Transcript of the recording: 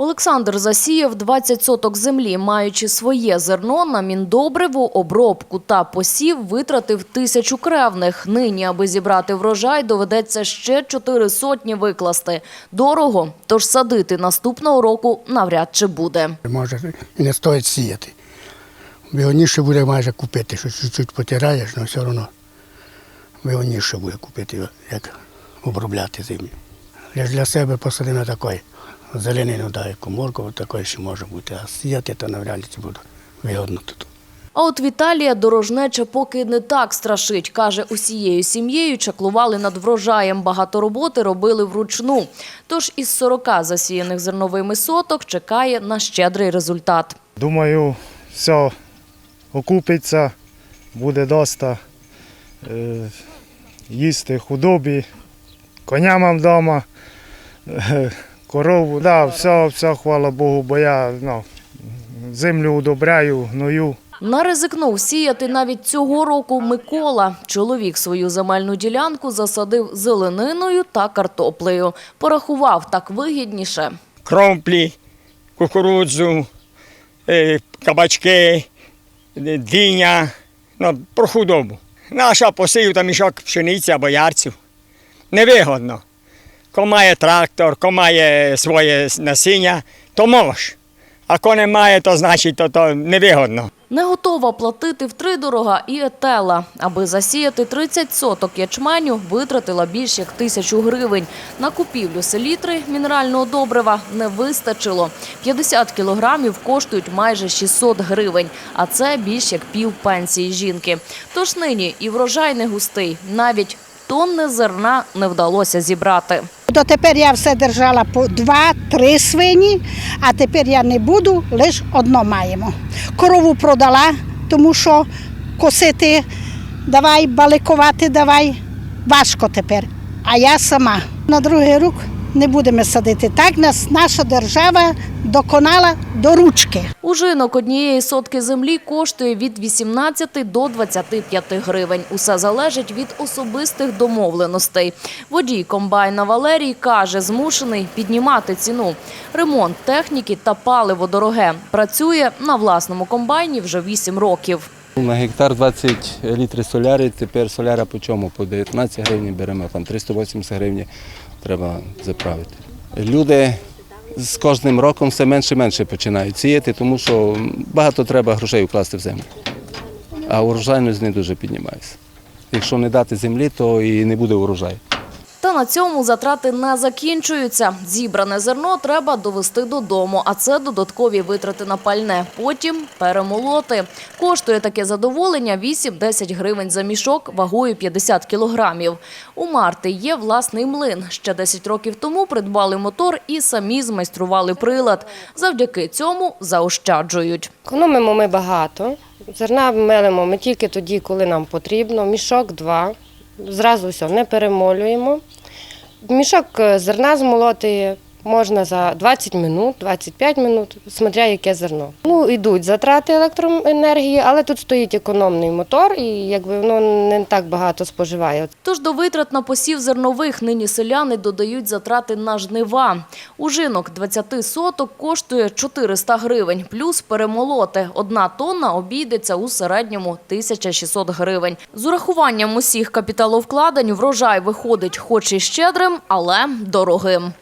Олександр засіяв 20 соток землі, маючи своє зерно на міндобриву, обробку та посів, витратив тисячу кревних. Нині, аби зібрати врожай, доведеться ще чотири сотні викласти. Дорого, тож садити наступного року навряд чи буде. Може не стоїть сіяти. Вигодніше буде майже купити, що чуть-чуть потираєш, але все одно вигодніше буде купити, як обробляти землю. Я ж для себе посадив на такий зеленину даю, коморку, такої ще може бути, а сіяти то навряд чи буде вигодно тут. А от Віталія дорожнеча поки не так страшить. Каже, усією сім'єю чаклували над врожаєм. Багато роботи робили вручну. Тож із 40 засіяних зерновими соток чекає на щедрий результат. Думаю, все окупиться, буде доста е, їсти худобі, коня мам вдома, е, корову. Да, все, все, хвала Богу, бо я ну, землю удобряю, гною. Наризикнув сіяти навіть цього року Микола. Чоловік свою земельну ділянку засадив зелениною та картоплею. Порахував так вигідніше. кромплі, кукурудзу, е, кабачки, диня, ну, про худобу. Наша посію там мішок пшениці або ярців. Невигодно. Ко має трактор, ко має своє насіння, то мож. А ко не має, то значить то, то невигодно. Не готова платити втридорога і етела. Аби засіяти 30 соток ячменю, витратила більш як тисячу гривень. На купівлю селітри мінерального добрива не вистачило. 50 кілограмів коштують майже 600 гривень, а це більш як пів пенсії жінки. Тож нині і врожай не густий, навіть тонни зерна не вдалося зібрати. Дотепер я все держала по два-три свині, а тепер я не буду, лише одно маємо. Корову продала, тому що косити, давай, баликувати, давай. Важко тепер. А я сама. На другий рук не будемо садити. Так нас наша держава доконала до ручки. Ужинок однієї сотки землі коштує від 18 до 25 гривень. Усе залежить від особистих домовленостей. Водій комбайна Валерій каже, змушений піднімати ціну. Ремонт техніки та паливо дороге. Працює на власному комбайні вже 8 років. На гектар 20 літрів соляри, тепер соляра по чому? По 19 гривень беремо, там 380 гривень треба заправити. Люди з кожним роком все менше і менше починають сіяти, тому що багато треба грошей вкласти в землю. А урожайність не дуже піднімається. Якщо не дати землі, то і не буде урожаю. Та на цьому затрати не закінчуються. Зібране зерно треба довести додому, а це додаткові витрати на пальне. Потім перемолоти. Коштує таке задоволення 8-10 гривень за мішок вагою 50 кілограмів. У Марти є власний млин. Ще 10 років тому придбали мотор і самі змайстрували прилад. Завдяки цьому заощаджують. Економимо ми багато. Зерна мелимо ми тільки тоді, коли нам потрібно. Мішок два. Зразу все не перемолюємо. Мішок е, зерна змолоти можна за 20 минут, 25 минут, смотря яке зерно. Ну, йдуть затрати електроенергії, але тут стоїть економний мотор і якби воно не так багато споживає. Тож до витрат на посів зернових нині селяни додають затрати на жнива. Ужинок 20 соток коштує 400 гривень, плюс перемолоти. Одна тонна обійдеться у середньому 1600 гривень. З урахуванням усіх капіталовкладень врожай виходить хоч і щедрим, але дорогим.